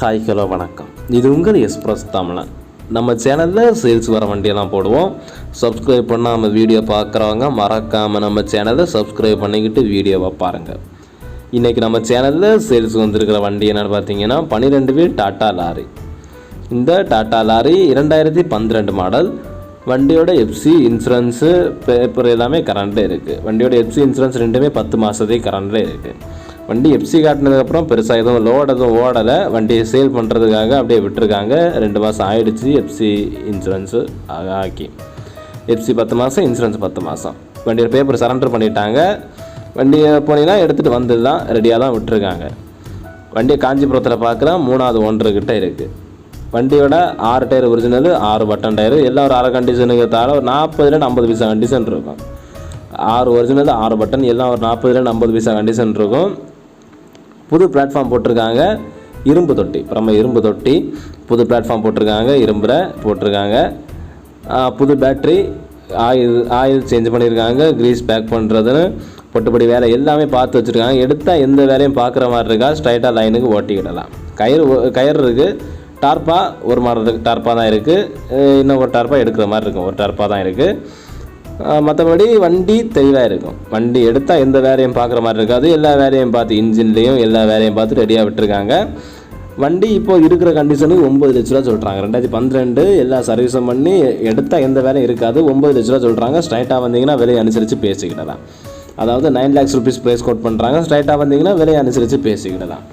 Hi hello வணக்கம். இது உங்கள் எக்ஸ்பிரஸ் தமிழன். நம்ம சேனலில் சேல்ஸ் வர வண்டியெல்லாம் போடுவோம். சப்ஸ்கிரைப் நம்ம வீடியோ பார்க்குறவங்க மறக்காமல் நம்ம சேனலை சப்ஸ்கிரைப் பண்ணிக்கிட்டு வீடியோவை பாருங்கள் இன்றைக்கி நம்ம சேனலில் சேல்ஸ் வந்திருக்கிற வண்டி என்னென்னு பார்த்தீங்கன்னா பன்னிரெண்டு பேர் டாட்டா லாரி. இந்த டாட்டா லாரி இரண்டாயிரத்தி பன்னிரெண்டு மாடல் வண்டியோட எஃப்சி இன்சூரன்ஸு பேப்பர் எல்லாமே கரண்ட்டில் இருக்குது வண்டியோட எஃப்சி இன்சூரன்ஸ் ரெண்டுமே பத்து மாதத்துக்கு கரண்ட்டில் இருக்குது வண்டி எஃப்சி காட்டினதுக்கப்புறம் பெருசாக எதுவும் லோட் எதுவும் ஓடலை. வண்டியை சேல் பண்ணுறதுக்காக அப்படியே விட்டுருக்காங்க. ரெண்டு மாதம் ஆயிடுச்சு எஃப்சி இன்சூரன்ஸு ஆக்கி. எஃப்சி பத்து மாதம் இன்சூரன்ஸ் பத்து மாதம் வண்டியோட பேப்பர் சரண்டர் பண்ணிட்டாங்க. வண்டியை போனீங்கன்னா எடுத்துகிட்டு வந்துடலாம் ரெடியாக தான் விட்டுருக்காங்க. வண்டியை காஞ்சிபுரத்தில் பார்க்குறேன் மூணாவது ஒன்று கிட்ட இருக்குது வண்டியோட ஆறு டயர் ஒரிஜினல் ஆறு பட்டன் டயரு. எல்லாம் ஒரு அரை கண்டிஷனுங்கிறதால ஒரு நாற்பதுலேருந்து ஐம்பது பைசா கண்டிஷன் இருக்கும். ஆறு ஒரிஜினல் ஆறு பட்டன் எல்லாம் ஒரு நாற்பதுலேருந்து ஐம்பது பைசா கண்டிஷன் இருக்கும். புது பிளாட்ஃபார்ம் போட்டிருக்காங்க. இரும்பு தொட்டி. பிரம்ம இரும்பு தொட்டி. புது பிளாட்ஃபார்ம் போட்டிருக்காங்க. இரும்புல போட்டிருக்காங்க. புது பேட்ரி ஆயில் ஆயில் சேஞ்ச் பண்ணியிருக்காங்க க்ரீஸ் பேக் பண்ணுறதுன்னு பொட்டுப்படி வேலை எல்லாமே பார்த்து வச்சுருக்காங்க. எடுத்தால் எந்த வேலையும் பார்க்குற மாதிரி இருக்கா? ஸ்ட்ரைட்டாக லைனுக்கு ஓட்டிக்கிடலாம் கயிறு கயிறு இருக்குது டார்ப்பாக ஒரு மாடல் டார்ப்பாக தான் இருக்குது இன்னும் ஒரு டார்ப்பாக எடுக்கிற மாதிரி இருக்கும். ஒரு டார்ப்பாக தான் இருக்குது மற்றபடி வண்டி தெளிவாக இருக்கும். வண்டி எடுத்தால் எந்த வேலையும் பார்க்குற மாதிரி இருக்காது. எல்லா வேலையும் பார்த்து இன்ஜின்லேயும் எல்லா வேலையும் பார்த்து ரெடியாக விட்டுருக்காங்க. வண்டி இப்போ இருக்கிற கண்டிஷனுக்கு ஒம்பது லட்ச ரூபா சொல்கிறாங்க ரெண்டாயிரத்தி பன்னிரெண்டு எல்லா சர்வீஸும் பண்ணி எடுத்தால் எந்த வேலையும் இருக்காது. ஒம்பது லட்ச ரூபா சொல்கிறாங்க ஸ்ட்ரைட்டாக வந்தீங்கன்னா விலையை அனுசரித்து பேசிக்கிடலாம். அதாவது nine lakhs rupees price quote பண்ணுறாங்க ஸ்ட்ரைட்டாக வந்தீங்கன்னா விலையை அனுசரித்து பேசிக்கிடலாம்.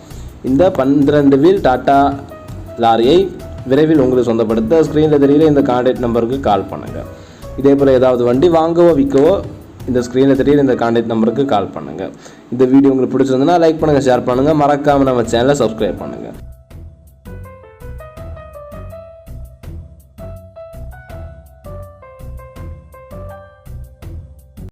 இந்த பன்னிரெண்டு வீல் டாட்டா லாரியை விரைவில் உங்களுக்கு சொந்தப்படுத்த ஸ்க்ரீனில் தெரியல. இந்த கான்டாக்ட் நம்பருக்கு கால் பண்ணுங்கள் இதே போல் ஏதாவது வண்டி வாங்கவோ விற்கவோ இந்த ஸ்க்ரீனில் தெரியல இந்த காண்டாக்ட் நம்பருக்கு கால் பண்ணுங்கள் இந்த வீடியோ உங்களுக்கு பிடிச்சிருந்ததுன்னா லைக் பண்ணுங்கள் ஷேர் பண்ணுங்கள் மறக்காமல் நம்ம சேனலை சப்ஸ்கிரைப் பண்ணுங்கள்